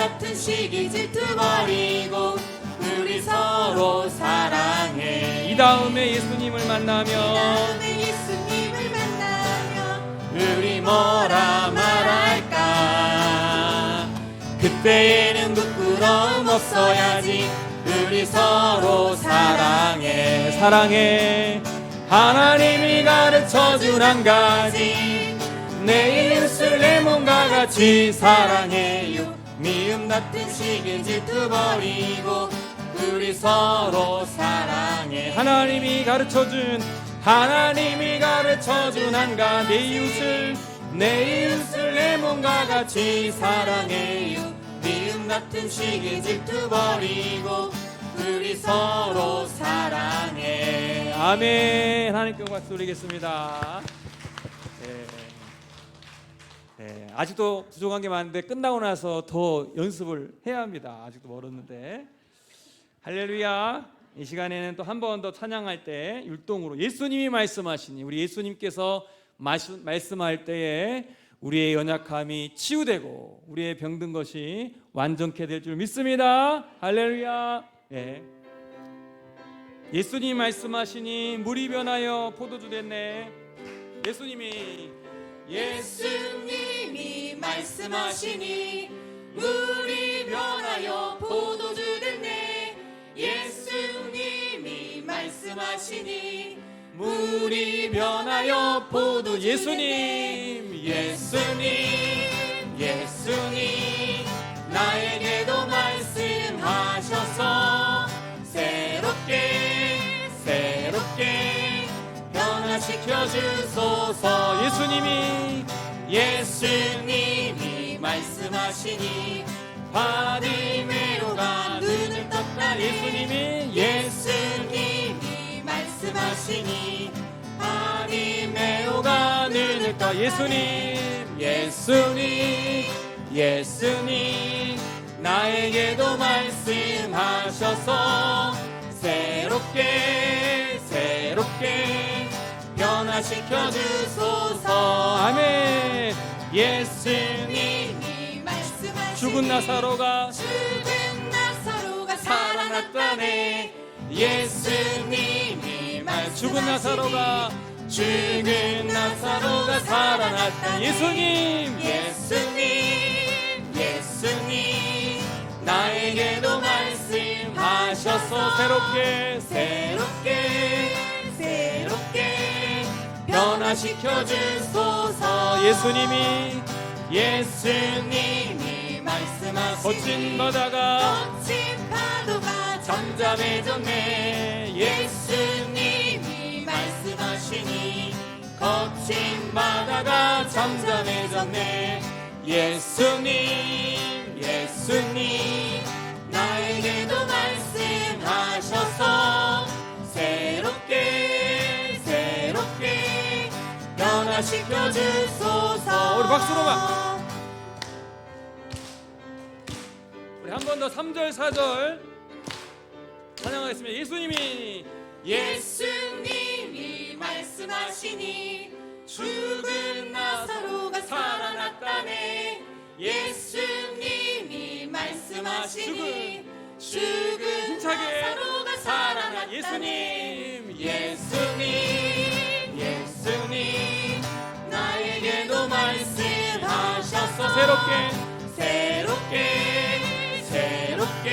같은 시기 질투 버리고 우리 서로 사랑해. 이 다음에 예수님을 만나면 다음에 예수님을 만나면 우리 뭐라 말할까? 그때에는 부끄러움 없어야지 우리 서로 사랑해. 사랑해. 하나님이 가르쳐 준 한 가지. 내내 몸과 같이 사랑해요 같은 시기 질투 버리고 우리 서로 사랑해. 하나님이 가르쳐 준 하나님이 가르쳐 준 한 가지 내 이웃을 내 이웃을 내 몸과 같이 사랑해요. 미움 같은 시기 질투 버리고 우리 서로 사랑해. 아멘. 하나님께 박수 올리겠습니다. 네. 네, 아직도 부족한 게 많은데 끝나고 나서 더 연습을 해야 합니다. 아직도 멀었는데. 할렐루야. 이 시간에는 또 한 번 더 찬양할 때 율동으로 예수님이 말씀하시니 우리 예수님께서 마시- 말씀할 때에 우리의 연약함이 치유되고 우리의 병든 것이 완전케 될 줄 믿습니다. 할렐루야. 예. 예수님 말씀하시니 물이 변하여 포도주 됐네. 예수님이. 예수님 이 말씀하시니 물이 변하여 포도주 됐네. 예수님이 말씀하시니 물이 변하여 포도 예수님 예수님 예수님 나에게도 말씀하셔서 새롭게 새롭게 변화시켜 주소서. 예수님이 예수님이 말씀하시니 바디 메로가 눈을 떴다 예수님이 예수님이 말씀하시니 예수가 바디메오가 눈을 떠 예수님. 예수님 예수님 나에게도 말씀하셔서 새롭게 새롭게 변화시켜 주소서. 아멘. 예수님 예수님이 말씀하시니 죽은 나사로가 죽은 나사로가 살아났다네. 예수님이 말씀하시니 죽은 나사로가 죽은 나사로가 살아났다 예수님. 예수님 예수님 나에게도 말씀하셔서 새롭게 새롭게 새롭게 변화시켜 주소서 예수님이 예수님이 말씀하시니 거친 바다가 거친 파도가 잠잠해졌네. 예수님이 말씀하시니 거친 바다가 잠잠해졌네. 예수님 예수님 나에게도 말 변화시켜 주소서. 우리 박수로만. 우리 한 번 더 3절 4절 찬양하겠습니다. 예수님이 예수님이 말씀하시니 죽은 나사로가 살아났다네. 예수님이 말씀하시니 죽은 나사로가 살아났다네. 예수님 새롭게. 새롭게 새롭게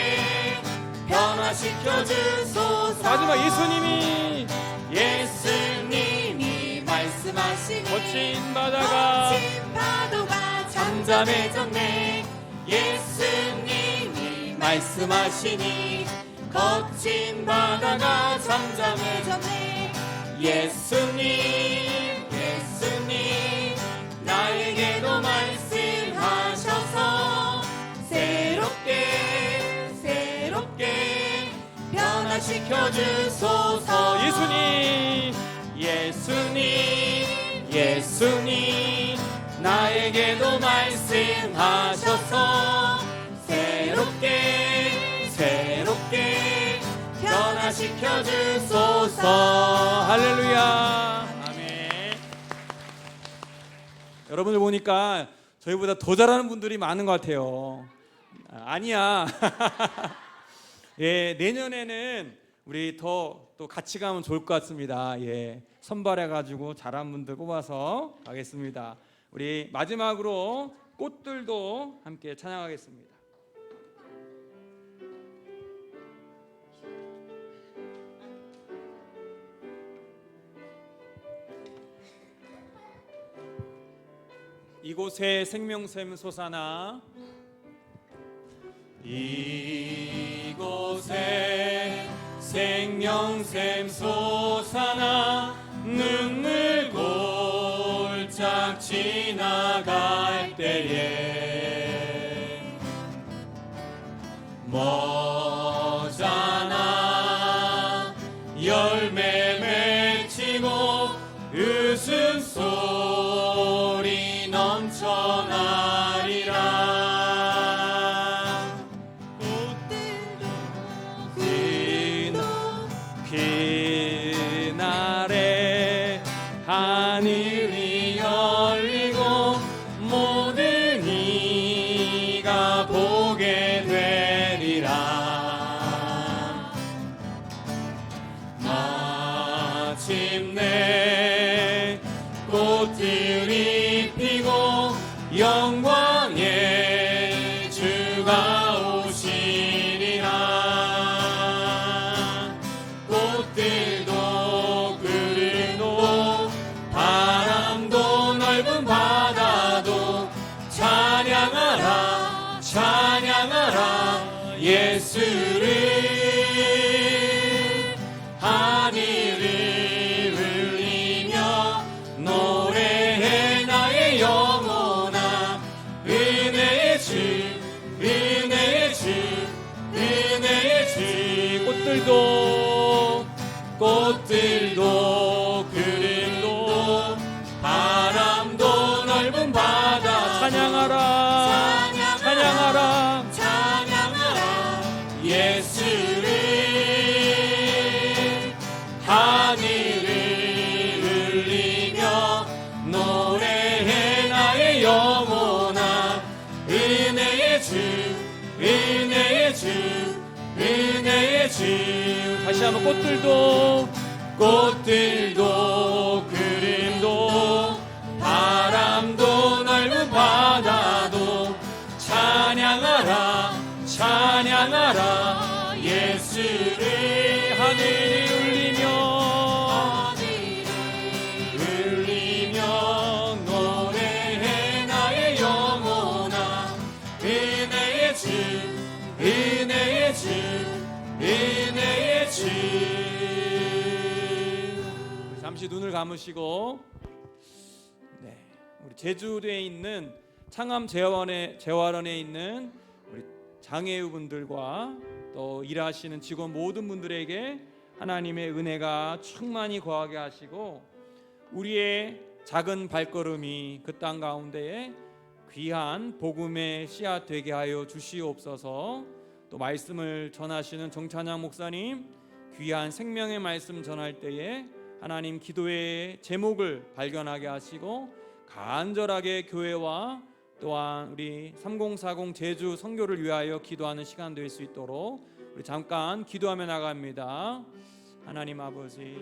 변화시켜 주소서 마지막 예수님이. 예수님이 말씀하시니 거친 바다가 거친 파도가 잠잠해졌네. 예수님이 말씀하시니 거친 바다가 잠잠해졌네. 예수님 변화시켜 주소서. 예수님. 예수님 예수님 나에게도 말씀하셔서 새롭게 새롭게 변화시켜 주소서. 할렐루야. 아멘. 여러분들 보니까 저희보다 더 잘하는 분들이 많은 것 같아요. 아, 아니야. 예, 내년에는 우리 더 또 같이 가면 좋을 것 같습니다. 예, 선발해 가지고 잘한 분들 뽑아서 가겠습니다. 우리 마지막으로 꽃들도 함께 찬양하겠습니다. 이곳에 생명샘 솟아나 이 생명 샘 솟아나 눈물 골짝 지나갈 때에 머잖아 열매 맺히고 웃음 소 꽃들이 찬양하라. 찬양하라. 찬양하라. 예수를 하늘을 울리며 노래해 나의 영혼아. 은혜의 주 은혜의 주 은혜의 주. 다시 한번 꽃들도. 꽃들도 찬양하라. 예수를 하늘이 울리며 울리며 잠시 눈을 감으시고 네, 우리 제주도에 있는 창암 재활원에 재활원에 있는 장애우분들과 또 일하시는 직원 모든 분들에게 하나님의 은혜가 충만히 거하게 하시고 우리의 작은 발걸음이 그 땅 가운데에 귀한 복음의 씨앗 되게 하여 주시옵소서. 또 말씀을 전하시는 정찬양 목사님 귀한 생명의 말씀 전할 때에 하나님 기도의 제목을 발견하게 하시고 간절하게 교회와 또한 우리 3040 제주 선교를 위하여 기도하는 시간 될 수 있도록 우리 잠깐 기도하며 나갑니다. 하나님 아버지